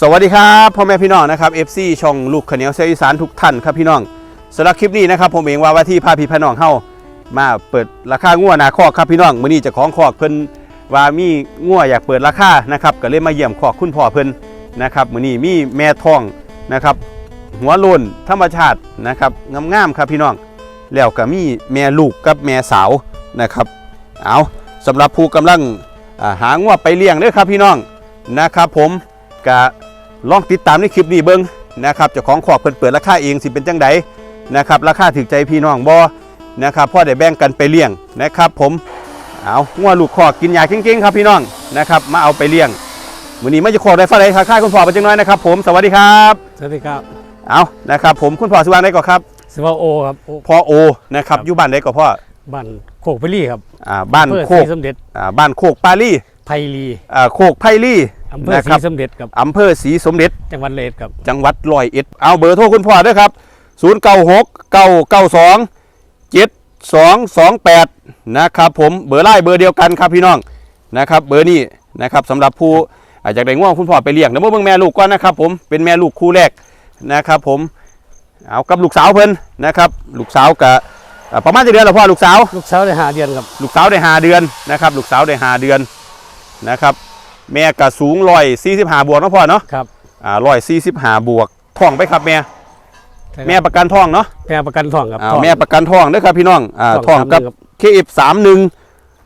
สวัสดีครับพ่อแม่พี่น้องนะครับ FC ช่องลูกขเนียวเซอีสานทุกท่านครับพี่น้องสำหรับคลิปนี้นะครับผมเองว่าว่าที่พาพี่พี่น้องเฮามาเปิดราคางัวนาคอกครับพี่น้องมื้อนี้จะของคอกเพิ่นว่ามีงัวอยากเปิดราคานะครับก็เลยมาเยี่ยมคอกคุณพ่อเพิ่นนะครับมื้อนี้มีแม่ทองนะครับหัวโลนธรรมชาตินะครับงามๆครับพี่น้องแล้วก็มีแม่ลูกกับแม่สาวนะครับเอาสำหรับผู้กำลังหางัวไปเลี้ยงเด้อครับพี่น้องนะครับผม ก็ลองติดตามในคลิปนี้เบิ้งนะครับเจ้าของขอกเพิ่นเปิดราคาเองสิเป็นจังไดนะครับราคาถึกใจพี่น้องบ่นะครับพ่อได้แบ่งกันไปเลี้ยงนะครับผมเอางัวลูกขอกกินยาเก่งๆครับพี่น้องนะครับมาเอาไปเลี้ยงมื้อนี้มาจะขอได้ฟ้าได้ค่าคุณพ่อไปจังน้อยนะครับผมสวัสดีครับสวัสดีครับเอานะครับผมคุณพ่อสุวรรณได้ก่อนครับสวาโอครับโอพ่อโอนะครับครับอยู่บ้านได้ก่อนพ่อบ้านโคกไปรี่ครับอ่าบ้านอำเภอโคศรีกสมเด็จอ่าบ้านโคกปาลี่ไพลีอ่าโคกไพลี่ อำเภอนะศครีรับสมเด็จครับอำเภอศรีสมเด็จ จังหวัดเลยครับ จังหวัดร้อยเอ็ด เอาเบอร์โทรคุณพ่อด้วยครับ 0 9 6 9 9 2 7 2 2 8 นะครับผม เบอร์ไล่เบอร์เดียวกันครับพี่น้อง นะครับ เบอร์นี้นะครับสำหรับผู้อาจจะได้ง่วงคุณพ่อไปเลี้ยงเดี๋ยวมาเบิ่งแม่ลูกก่อนนะครับผม เป็นแม่ลูกคู่แรกนะครับผม เอากับลูกสาวเพิ่นนะครับ ลูกสาวกับอ่าประมาณจะเดือนแล้วพ่อลูกสาว ลูกสาวได้หาเดือนครับ ลูกสาวได้หาเดือนนะครับ ลูกสาวได้หาเดือนนะครับ แม่ก็สูงร้อยสี่สิบห้าบวกเนาะพ่อเนาะครับอ่าร้อยสี่สิบห้าบวกท้องไปครับแม่แม่ประกันท้องเนาะแม่ประกันทองครับอ่าทองแม่ประกันท้องเด้อครับพี่น้องอ่าท้ท้อองงกับสามหนึ่งครับเคเอฟสามหนึ่ง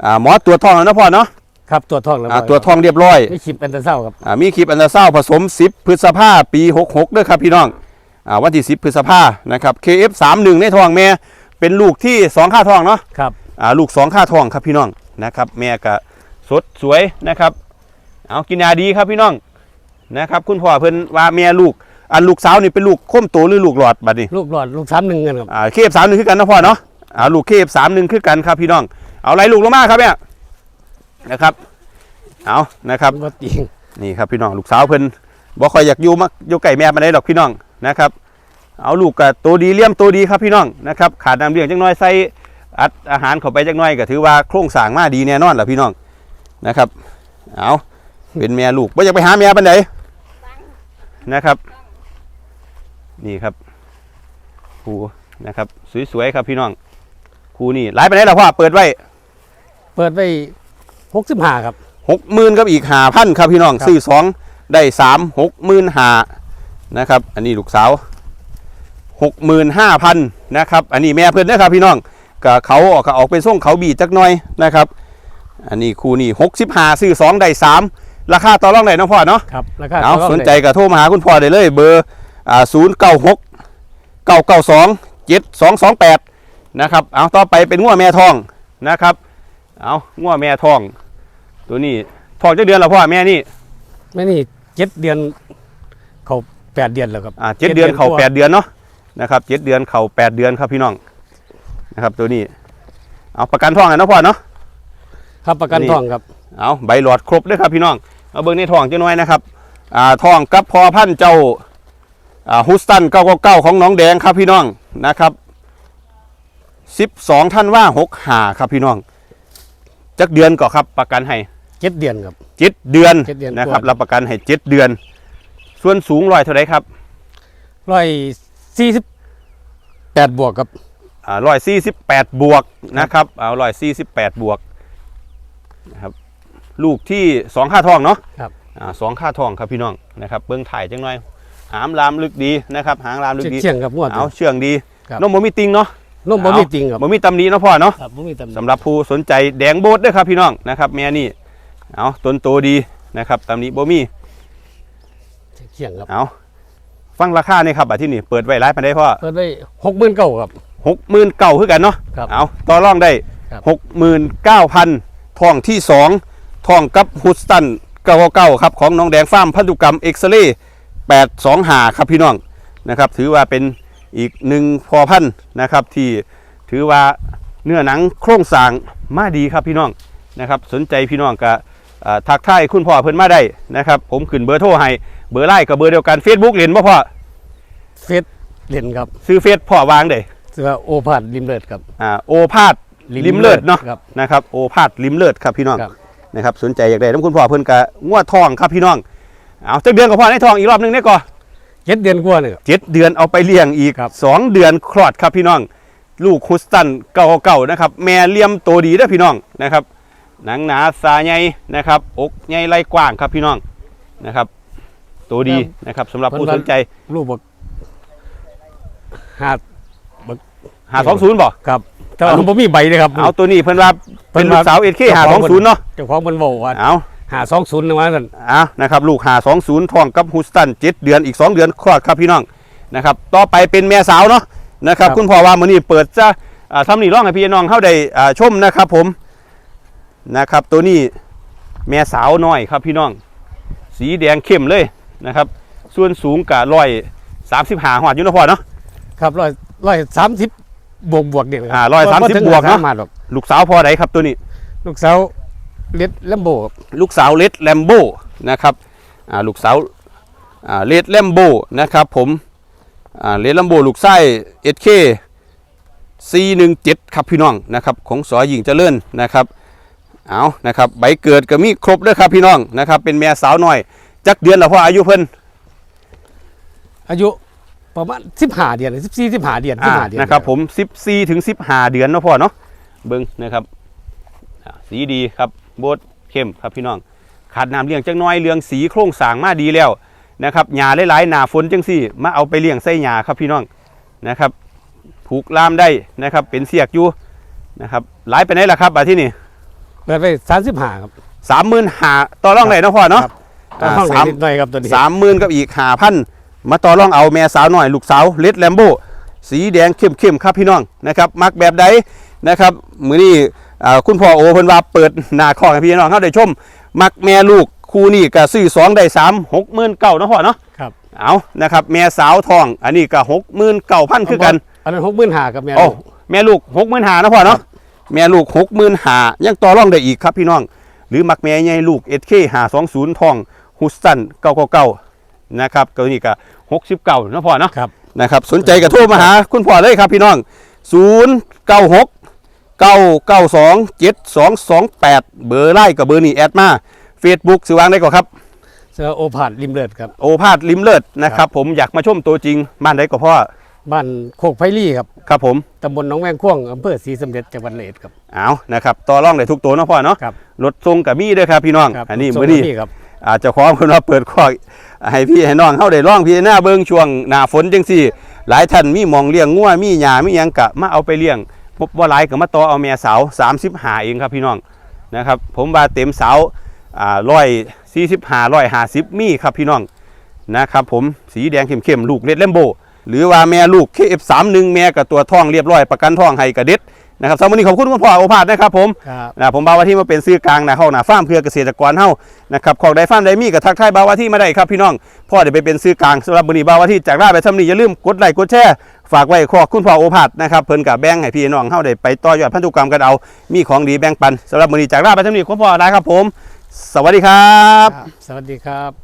อ่าหมอตรวจท้องแล้วนะพ่อเนาะครับตัวทองแล้วอ่าตรวจท้องเรียบร้อยไม่ขีดเป็นตะเศร้าครับอ่ามีคลิปอันดาเศร้าผสม 10 พฤษภาปี66เด้อครับพี่น้องอ่าวันที่ 10 พฤษภานะครับ KF31 ในท้องแม่เป็นลูกที่ 2 ค่าท้องเนาะครับอ่าลูก 2 ค่าท้องครับพี่น้องนะครับแม่ก็สดสวยนะครับ เอากินยาดีครับพี่น้องนะครับ คุณพ่อเพิ่นว่าแม่ลูกอันลูกสาวนี่เป็นลูกค้มโตหรือลูกหลอดบัดนี้ลูกหลอดลูกสามหนึ่งกันครับอ่า KF31 คือกันนะพ่อเนาะอ่าลูก KF31 คือกันครับพี่น้อง เอาไรลูกลงมาครับเนี่ยนะครับเอานะครับว่าจริงนี่ครับพี่น้องลูกสาวเพิ่นบ่ค่อยอยากอยู่มักอยู่ไก่แม่มาได้ดอกพี่น้องนะครับ เอาลูกกับตัวดีเลี้ยมตัวดีครับพี่น้องนะครับขาดน้ำเลี้ยงจังน้อยใส่อัดอาหารเข้าไปจังน้อยก็ถือว่าโครงสร้างมาดีแน่นอนแหละพี่น้องนะครับเอา เป็นแม่ลูกบ่อยากไปหาแม่ปานใดนะครับ นี่ครับครูนะครับ สวยๆครับพี่น้องครูนี่หลายไปไหนใดล่ะพ่อเปิดไว้เปิดไปหกสิบห้าครับหกหมื่นกับอีกหาพันครับพี่น้องครับซื้อสองได้สามหกหมื่นหานะครับ อันนี้ลูกสาวหกหมื่นห้าพันนะครับ อันนี้แม่เพื่อนนะครับ พี่น้องก็เขาออกก็ออกเป็นส่งเขาบีจักหน่อยนะครับ อันนี้คู่นี่หกสิบห้าซื้อสองได้สาม ราคาต่อรองได้เน้องพ่อเนาะครับราคาเอาต่รงสนใจก็โทรมาหาคุณพ่อได้เลย เบอร์อ่าศูนย์เก้าหกเก้าเก้าสองเจ็ดสองสองแปดนะครับเอาต่อไปเป็นง้วแม่ทองนะครับเอาง้วแม่ทอง ตัวนี้ทองจะเดือนแล้วพ่อแม่นี่ไม่นี่เจ็ดเดือนเขาแปดเดือนแล้วครับอ่าเจ็ดเดือนเขากว่แปดเดือนเนาะนะครับเจ็ดเดือนเขาแปดเดือนครับพี่น้องนะครับตัวนี้เอาประกันทองกันนาะพ่อเนาะครับประกันนี่ทองครับ เอาใบหลอดครบด้วยครับพี่น้อง เอาเบิ้งในทองเจ้าน้อยนะครับอ่าทองกับพอพันธุ์เจ้าอ่าฮุสตันเก้าเก้าของน้องแดงครับพี่น้องนะครับสิบสองท่านว่าหกหาครับพี่น้องจักเดือนก่อครับประกันให้เจ็ดเดือนครับเจ็ดเดือนเจ็ดเดือนนะครับกว่ารับประกันให้เจ็ดเดือน ส่วนสูงร้อยเท่าไรครับร้อยสี่สิบแปดบวกครับร้อยสี่สิบแปดบวกนะครับเอาร้อยสี่สิบแปดบวกนะครับ ลูกที่สองค่าทองเนาะครับอ่าสองค่าทองครับพี่น้องนะครับเบิ้งถ่ายจังหน่อย หามลามลึกดีนะครับ หางลามลึกดีเชี่ยงครับงวดเอาเชื่องดีครับนมบ่มีติงเนาะนมบ่มีจริงครับบ่มีตำหนี้เนาะพ่อเนาะครับบ่มีตำหนิสำหรับผู้สนใจแดงโบดเด้วยครับพี่น้องนะครับแม่นี่เอาต้นโตดีนะครับตำหนี้บ่มีเชี่ยงครับเอาฟังราคานี่ครับอะที่นี่เปิดไว้ร้ายปานใดพ่อเปิดไปหกหมื่นเก้าครับหกหมื่นเก้าคือกันเนาะครับเอาต่อรองได้ครับหกหมื่นเก้าพันทองที่สอง ทองกับฮุสตันเก้าเก้าครับของน้องแดงฟาร์มพันธุกรรมเอ็กซเรย์แปดสองหาครับพี่น้องนะครับ ถือว่าเป็นอีกหนึ่งพอพันธุ์นะครับที่ถือว่าเนื้อหนังโครงสร้างมาดีครับพี่น้องนะครับ สนใจพี่น้องก็เอ่อทักทายคุณพ่อเพิ่นมาได้นะครับ ผมขึ้นเบอร์โทรให้เบอร์ไลน์กับเบอร์เดียวกัน Facebook เห็นบ่พ่อเฟสเล่นครับซื้อเฟซพ่อวางเด้เสื้อโอพาดริมเลิศครับอ่าโอภาสลิมเลิศเนาะครับนะครับโอภาสลิมเลิศครับพี่น้องครับ นะครับสนใจอยากได้น้ำคุณพ่อเพิ่นกะงวดทองครับพี่น้องเอาจักเดือนก็พอในทองอีกรอบหนึงได้ก่อนเจ็ดเดือนกว่าเนี่ยเจ็ดเดือนเอาไปเลี้ยงอีกครับสองเดือนคลอดครับพี่น้อง ลูกฮุสตันเก่าๆนะครับ แม่เลี้ยมโตดีเด้อพี่น้องนะครับหนังหนาสาใหญ่นะครับ อกใหญ่ไหล่กว้างครับพี่น้องนะครับโตดีนะครับสำหรับผู้สนใจลูกบอกหาหาสองศูนย์บ่ครับแต่ว่าผมมีใบเลยครับเอาตัวนี้เพิ่นว่า เป็นลูกสาวเอ็ดเคหาสองศูนย์เนาะเจ้าของมันบอกว่าเอาหาสองศูนย์นะว่าสั่นเอานะครับลูกหาสองศูนย์ทองกับฮุสตันเจ็ดเดือนอีกสองเดือนคลอดครับพี่น้องนะครับต่อไปเป็นแม่สาวเนาะนะครับคุณพ่อว่ามื้อนี้เปิดจะอ่าทำนี่ร้องให้พี่น้องเข้าได้อ่าชมนะครับผมนะครับตัวนี้แม่สาวน้อยครับพี่น้อง สีแดงเข้มเลยนะครับ ส่วนสูงกะร้อยสามสิบห้าหอดอยู่เนาะพ่อเนาะครับร้อยร้อยสามสิบ บวกบวกๆเนี่ยอ่า130บวกเนอะมาหรอกลูกสาวพ่อใดครับตัวนี้ ลูกสาวเล็ดแลมโบครับลูกสาวเลดแลมโบนะครับอ่าลูกสาวอ่าเลดแลมโบนะครับผมอ่าเลดแลมโบลูกไส้เอสเคซีหนึ่งเจ็ดครับพี่น้องนะครับของสอหญิงเจริญนะครับเอานะครับใบเกิดก็มีครบเลยครับพี่น้องนะครับเป็นแม่สาวน้อย จักเดือนแล้วพ่ออายุเพิ่นอายุ ประมาณสิบห้าเดือนสิบสี่สิบห้าเดือนสิอ่าบห้าเดือนนะครับผม14ถึง15เดือนเนาะพ่อเนาะเบิ่งนะครับอ่าสีดีครับโบดเข้มครับพี่น้อง ขาดน้ำเลี้ยงจังน้อยเรื่องสีโครงสร้างมาดีแล้วนะครับหญ้าหลายๆหนาฝนจังสี่ มาเอาไปเลี้ยงใส่หญ้าครับพี่น้องนะครับ ผูกลามได้นะครับ เป็นเสียกอยู่นะครับหลายไปไหนล่ะครับบาที่นี่เปิดไปสามสิบห้าครับสามหมื่นหาต่อรองไหนเนาะพ่อเนาะครับตอนห้องไหนสามนิดหน่อยครับตัวนี้สามหมื่นกับอีกหาพัน มาต่อรองเอาแม่สาวหน่อยลูกสาวเลดแลมโบสีแดงเข้มๆครับพี่น้องนะครับมักแบบใดนะครับมือนี้อ่าคุณพ่อโอเพิ่นว่าเปิดหน้าข้อให้พี่น้องเขาได้ชม มักแม่ลูกคู่นี้ก็ซื้อสองได้สามหกหมื่นเก้าเนาะพ่อเนาะครับเอานะครับแม่สาวทอง อันนี้ก็หกหมื่นเก้าพันคือกันอันนั้นหกหมื่นห้าครับแม่โอ้แม่ลูกหกหมื่นหานะพ่อเนาะแม่ลูกหกหมื่นหายังต่อรองได้อีกครับพี่น้อง หรือมักแม่ใหญ่ลูกเอสเคหาสองศูนย์ทองฮุสตันเก้าเก้าเก้า นะครับตัวนี้ก็หกสิบเก้านะพ่อเนาะครับนะครับ สนใจก็โทรมาหาคุณพ่อเลยครับพี่น้องศูนย์เก้าหกเก้าเก้าสองเจ็ดสองสองแปดเบอร์ไล่กับเบอร์นี่แอดมาเฟซบุ๊กสื่อวางได้ก่อนครับเสือโอผาดริมเลิศครับโอภาสลิมเลิศนะครับ ผมอยากมาชมตัวจริงบ้านได้ก็พ่อบ้านโคกไพลี่ครับครับผมตำบลหนองแวงข่วงอำเภอศรีสมเด็จจังหวัดเลยครับเอานะครับต่อรองได้ทุกตัวเนาะพ่อเนาะครับรถทรงกับมีด้วยครับพี่น้องครับอันนี้ส่งมื้อนี้ครับ อาจจะขอคนว่าเปิดข้อให้พี่ให้น้องเข้าได้ร่องพี่หน้าเบิ่งช่วงหน้าฝนจังซี่หลายท่านมีมองเลี้ยงงัวมีหญ้ามีหยังกะมาเอาไปเลี้ยงพบว่าหลายก็มาต่อเอาแม่สาว30หาเองครับพี่น้องนะครับ ผมว่าเต็มเสาวอ่า145 150มีครับพี่น้องนะครับผมสีแดงเข้มๆลูกเล็ดเลมโบ หรือว่าแม่ลูก KF31 แม่กับตัวท้องเรียบร้อยประกันท้องให้กระเด็ดนะครับสำหรับวันนี้ขอบคุณคุณพ่อโอภาสนะครับผมครับนะผมบาวาที่มาเป็นซื้อกลางนะเฮานะฟาร์มเพื่อเกษตรกรเฮานะครับของใดฟาร์มใดมีกับทักทายบาวาที่มาได้ครับพี่น้องพ่อเดี๋ยวไปเป็นซื้อกลางสำหรับมื้อนี้บาวาที่จากลาไปทำนี้อย่าลืมกดไลค์กดแชร์ฝากไว้ขอบคุณพ่อโอภาสนะครับเพิ่นกับแบ่งให้พี่น้องเฮาได้ไปต่อยอดพันธุกรรมกันเอามีของดีแบ่งปันสำหรับมื้อนี้จากลาไปทำนี้คุณพ่อได้ครับผม สวัสดีครับครับสวัสดีครับ